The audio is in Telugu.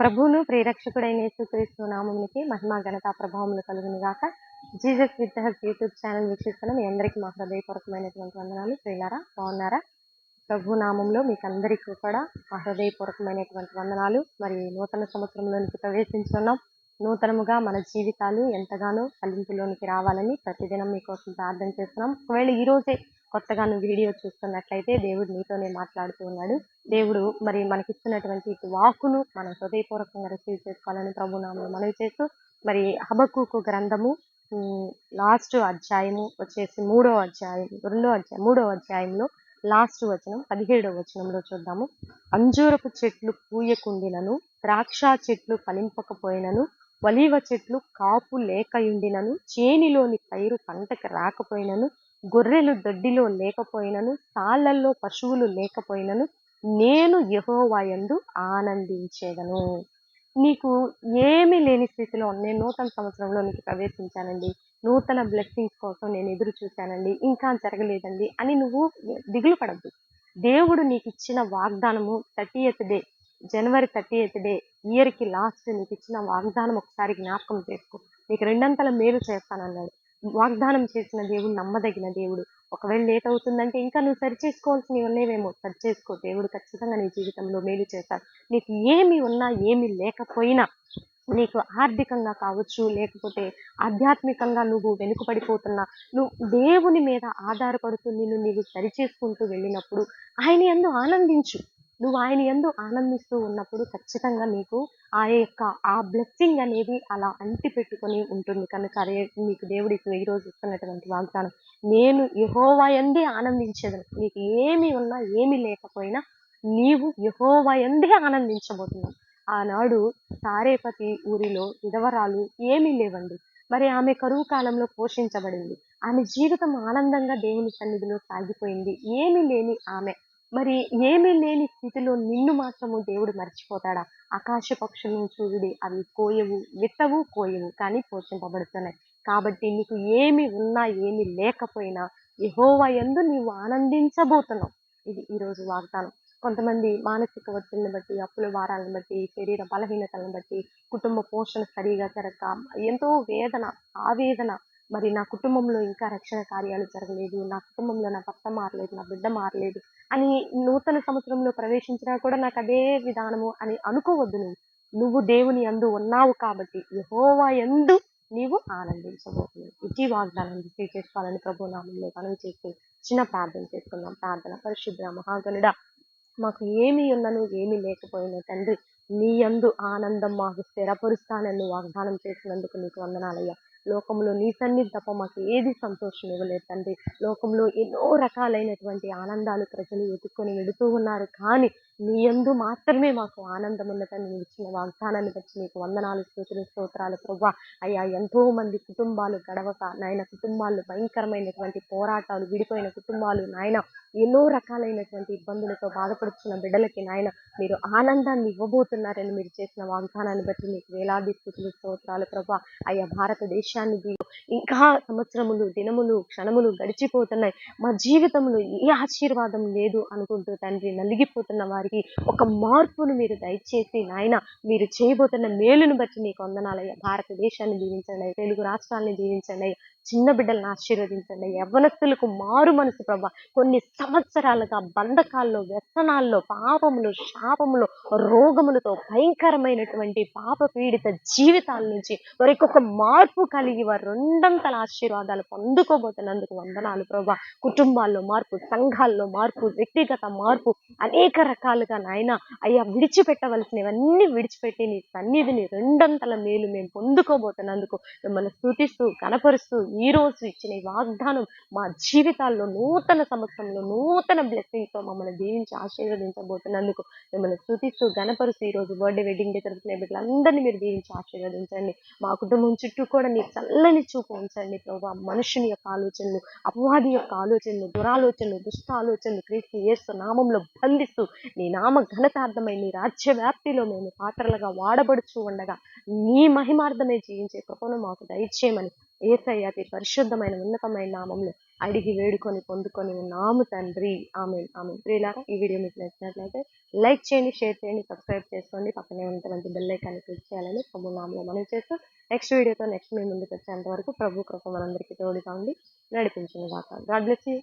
ప్రభువును ప్రియరక్షకుడైన యేసుక్రీస్తు నామమునికి మహిమ ఘనత ప్రభావములు కలుగును గాక. Jesus with us YouTube channel వీక్షిస్తున్న మీ అందరికీ మా హృదయపూర్వకమైనటువంటి వందనాలు. ప్రియులారా బాగున్నారా? ప్రభు నామంలో మీకు అందరికీ కూడా మా హృదయపూర్వకమైనటువంటి వందనాలు. మరి నూతన సంవత్సరంలోనికి ప్రవేశించున్నాం. నూతనముగా మన జీవితాలు ఎంతగానో ఫలింపులోనికి రావాలని ప్రతిదినం మీకోసం ప్రార్థన చేస్తున్నాం. ఒకవేళ ఈరోజే కొత్తగా నువ్వు వీడియో చూస్తున్నట్లయితే దేవుడు నీతోనే మాట్లాడుతూ ఉన్నాడు. దేవుడు మరి మనకిస్తున్నటువంటి వాకును మనం హృదయపూర్వకంగా రిసీవ్ చేసుకోవాలని ప్రభు నామం మనవి చేస్తూ మరి హబక్కుకు గ్రంథము లాస్ట్ అధ్యాయము వచ్చేసి మూడో అధ్యాయం రెండో అధ్యాయం మూడో అధ్యాయంలో లాస్ట్ వచనం పదిహేడవ వచనంలో చూద్దాము. అంజూరపు చెట్లు పూయకుండినను ద్రాక్ష చెట్లు ఫలింపకపోయినను ఒలీవ చెట్లు కాపు లేకయుండినను చేనిలోని పైరు పంటకు రాకపోయినను గొర్రెలు దొడ్డిలో లేకపోయినను తాళ్ళల్లో పశువులు లేకపోయినను నేను యహోవాయందు ఆనందించేదను. నీకు ఏమీ లేని స్థితిలో నేను నూతన సంవత్సరంలో నీకు ప్రవేశించానండి. నూతన బ్లెస్సింగ్స్ కోసం నేను ఎదురు చూశానండి. ఇంకా జరగలేదండి అని నువ్వు దిగులు పడద్దు. దేవుడు నీకు ఇచ్చిన వాగ్దానము thirty eighth day January thirty eighth day ఇయర్కి లాస్ట్ నీకు ఇచ్చిన వాగ్దానం ఒకసారి జ్ఞాపకం చేసుకో. నీకు రెండంతల మేలు చేస్తానన్నాడు. వాగ్దానం చేసిన దేవుడు నమ్మదగిన దేవుడు. ఒకవేళ లేట్ అవుతుందంటే ఇంకా నువ్వు సరి చేసుకోవాల్సినవి ఉన్నాయేమో సరి చేసుకో. దేవుడు ఖచ్చితంగా నీ జీవితంలో మేలు చేస్తాడు. నీకు ఏమి ఉన్నా ఏమి లేకపోయినా నీకు ఆర్థికంగా కావచ్చు లేకపోతే ఆధ్యాత్మికంగా నువ్వు వెనుకబడిపోతున్నా నువ్వు దేవుని మీద ఆధారపడుతూ నిన్ను నీవు సరి చేసుకుంటూ వెళ్ళినప్పుడు ఆయన ఎందు ఆనందించు. నువ్వు ఆయన ఎందు ఆనందిస్తూ ఉన్నప్పుడు ఖచ్చితంగా నీకు ఆ యొక్క ఆ బ్లెస్సింగ్ అనేది అలా అంటి పెట్టుకొని ఉంటుంది. కనుక అదే నీకు దేవుడు ఇప్పుడు ఈ రోజు ఇస్తున్నటువంటి వాగ్దానం. నేను యహోవా ఎందే ఆనందించేదను నీకు ఏమి ఉన్నా ఏమి లేకపోయినా నీవు యహోవా ఎందే ఆనందించబోతున్నావు. ఆనాడు సారేపతి ఊరిలో విధవరాలు ఏమీ లేవండి. మరి ఆమె కరువు కాలంలో పోషించబడింది. ఆమె జీవితం ఆనందంగా దేవుని సన్నిధిలో సాగిపోయింది. ఏమీ లేని ఆమె మరి ఏమీ లేని స్థితిలో నిన్ను మాత్రము దేవుడు మర్చిపోతాడా? ఆకాశ పక్షులను చూడి అవి కోయవు విత్తవు కోయవు కానీ పోషింపబడుతున్నాయి. కాబట్టి నీకు ఏమి ఉన్నా ఏమి లేకపోయినా యహోవా ఎందు నీవు ఆనందించబోతున్నావు. ఇది ఈరోజు వాగ్దానం. కొంతమంది మానసిక ఒత్తిడిని బట్టి అప్పుల భారాలను బట్టి శరీర బలహీనతలను బట్టి కుటుంబ పోషణ సరిగా జరగక ఎంతో వేదన ఆవేదన మరి నా కుటుంబంలో ఇంకా రక్షణ కార్యాలు జరగలేదు నా కుటుంబంలో నా భర్త మారలేదు నా బిడ్డ మారలేదు అని నూతన సంవత్సరంలో ప్రవేశించినా కూడా నాకు అదే విధానము అని అనుకోవద్దు నువ్వు. నువ్వు దేవుని అందు ఉన్నావు కాబట్టి యహోవా ఎందు నీవు ఆనందించబోతున్నావు. ఇటీ వాగ్దానం చేసుకోవాలని ప్రభు నామంలో మనం చేసి చిన్న ప్రార్థన చేసుకుందాం. ప్రార్థన పరిశుద్ర మహాగనుడ మాకు ఏమి ఉన్నను ఏమి లేకపోయినా తండ్రి నీ యందు ఆనందం మాకు స్థిరపరుస్తానని వాగ్దానం చేసినందుకు నీకు వందనాలయ్యా. లోకంలో నీ సన్నిధి తప్ప మాకు ఏది సంతోషం ఇవ్వలేదు తండ్రి. లోకంలో ఎన్నో రకాలైనటువంటి ఆనందాలు ప్రజలు వెతుక్కొని వెడుతూ ఉన్నారు. కానీ నీ యందు మాత్రమే మాకు ఆనందం ఉన్నదని నువ్వు ఇచ్చిన వాగ్దానాన్ని బట్టి నీకు వందనాలు స్తోత్రులు స్తోత్రాలు. ప్రభా అయ్యా ఎంతో మంది కుటుంబాలు గడవక నాయన కుటుంబాలు భయంకరమైనటువంటి పోరాటాలు విడిపోయిన కుటుంబాలు నాయన ఎన్నో రకాలైనటువంటి ఇబ్బందులతో బాధపడుతున్న బిడ్డలకి నాయన మీరు ఆనందాన్ని ఇవ్వబోతున్నారని మీరు చేసిన వాగ్దానాన్ని బట్టి మీకు వేలాది స్థుతులు స్తోత్రాలు. ప్రభా అయ్యా భారతదేశాన్ని ఇంకా సంవత్సరములు దినములు క్షణములు గడిచిపోతున్నాయి. మా జీవితంలో ఏ ఆశీర్వాదం లేదు అనుకుంటూ తండ్రి నలిగిపోతున్న వారికి ఒక మార్పును మీరు దయచేసి నాయన మీరు చేయబోతున్న మేలును బట్టి నీకు వందనాలయ్యా భారతదేశాన్ని దీవించండి తెలుగు రాష్ట్రాలను దీవించండి చిన్న బిడ్డలను ఆశీర్వదించండి అయ్యా. యవ్వనస్తులకు మారు మనసు ప్రభా కొన్ని సంవత్సరాలుగా బంధకాల్లో వ్యసనాల్లో పాపములు శాపములు రోగములతో భయంకరమైనటువంటి పాప పీడిత జీవితాల నుంచి వారికి ఒక మార్పు కలిగి వారు రెండంతల ఆశీర్వాదాలు పొందుకోబోతున్నందుకు వందనాలు ప్రభా కుటుంబాల్లో మార్పు సంఘాల్లో మార్పు వ్యక్తిగత మార్పు అనేక రకాలుగా నాయన అయ్యా విడిచిపెట్టవలసినవన్నీ విడిచిపెట్టి నీ సన్నిధిని రెండంతల మేలు మేము పొందుకోబోతున్నందుకు మిమ్మల్ని స్థుతిస్తూ కనపరుస్తూ ఈ రోజు ఇచ్చిన ఈ వాగ్దానం మా జీవితాల్లో నూతన సంవత్సరంలో నూతన బ్లెస్సింగ్తో మమ్మల్ని దీవించి ఆశీర్వదించబోతున్నందుకు మిమ్మల్ని స్థుతిస్తూ గణపరుస్తూ ఈ రోజు బర్త్డే వెడ్డింగ్ డే జరుగుతున్న బిడ్డలందరినీ మీరు దీవించి ఆశీర్వదించండి. మా కుటుంబం చుట్టూ కూడా నీ చల్లని చూపు ఉంచండి ప్రభా. మనుషుని యొక్క ఆలోచనలు అపవాది యొక్క ఆలోచనలు దురాలోచనలు దుష్ట ఆలోచనలు క్రీస్తు యేసు నామంలో బంధిస్తూ నీ నామ ఘనతార్థమై నీ రాజ్యవ్యాప్తిలో మేము పాత్రలుగా వాడబడుచు ఉండగా నీ మహిమార్థమే జీవించే కృపను మాకు దయచేయమని ఏసయ్య అతి పరిశుద్ధమైన ఉన్నతమైన నామంలో అడిగి వేడుకొని పొందుకొని ఉన్నాము తండ్రి. ఆమె ఆమె ప్రియులారా ఈ వీడియో మీకు నచ్చినట్లయితే లైక్ చేయండి షేర్ చేయండి సబ్స్క్రైబ్ చేసుకోండి. పక్కనే ఉన్నటువంటి బెల్ ఐకాన్ని క్లిక్ చేయాలని ప్రభు నామంలో మనం చేస్తూ నెక్స్ట్ వీడియోతో నెక్స్ట్ మీ ముందుకు వచ్చేంత వరకు ప్రభు కృప మనందరికీ తోడుగా ఉండి నడిపించిన దాకా గాడ్ బ్లెస్ యూ.